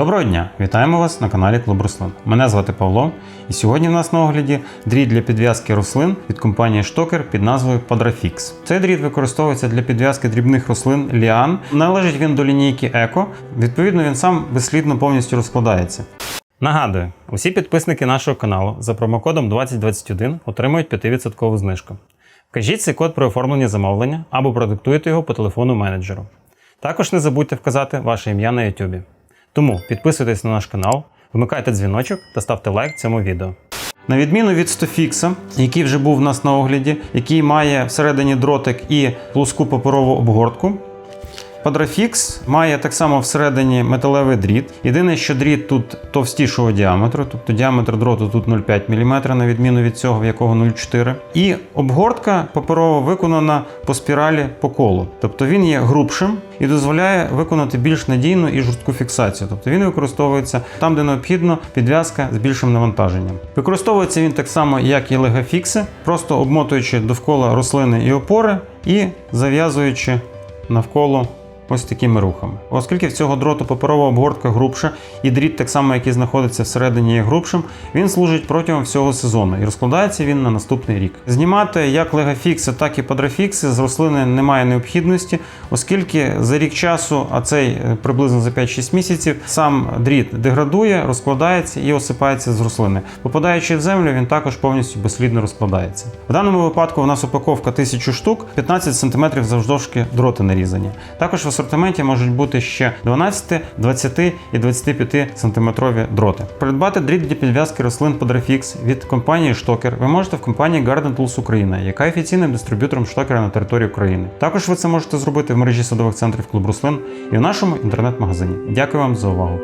Доброго дня! Вітаємо вас на каналі Клуб Рослин. Мене звати Павло, і сьогодні в нас на огляді дріт для підв'язки рослин від компанії Штокер під назвою Padrafix. Цей дріт використовується для підв'язки дрібних рослин ліан. Належить він до лінійки Еко. Відповідно, він сам безслідно повністю розкладається. Нагадую, усі підписники нашого каналу за промокодом 2021 отримують 5% знижку. Вкажіть цей код при оформленні замовлення або продиктуйте його по телефону менеджеру. Також не забудьте вказати ваше ім'я на YouTube. Тому підписуйтесь на наш канал, вмикайте дзвіночок та ставте лайк цьому відео. На відміну від Стофікса, який вже був у нас на огляді, який має всередині дротик і плоску паперову обгортку. Padrafix має так само всередині металевий дріт. Єдине, що дріт тут товстішого діаметру, тобто діаметр дроту тут 0,5 мм, на відміну від цього, в якого 0,4 І обгортка паперова виконана по спіралі по колу. Тобто він є грубшим і дозволяє виконати більш надійну і жорстку фіксацію. Тобто він використовується там, де необхідно підв'язка з більшим навантаженням. Використовується він так само, як і легофікси, просто обмотуючи довкола рослини і опори і зав'язуючи навколо ось такими рухами. Оскільки в цього дроту паперова обгортка грубша, і дріт, так само, який знаходиться всередині, є грубшим, він служить протягом всього сезону і розкладається він на наступний рік. Знімати як легофікси, так і падрафікси з рослини немає необхідності, оскільки за рік часу, а цей е, приблизно за 5-6 місяців, сам дріт деградує, розкладається і осипається з рослини. Попадаючи в землю, він також повністю безслідно розкладається. В даному випадку у нас упаковка 1000 штук, 15 см завдовжки дроти нарізані. Також асортименті можуть бути ще 12, 20 і 25 сантиметрові дроти. Придбати дріт для підв'язки рослин Podrafix від компанії Штокер ви можете в компанії Garden Tools Україна, яка офіційним дистриб'ютором штокера на території України. Також ви це можете зробити в мережі садових центрів клуб рослин і в нашому інтернет-магазині. Дякую вам за увагу.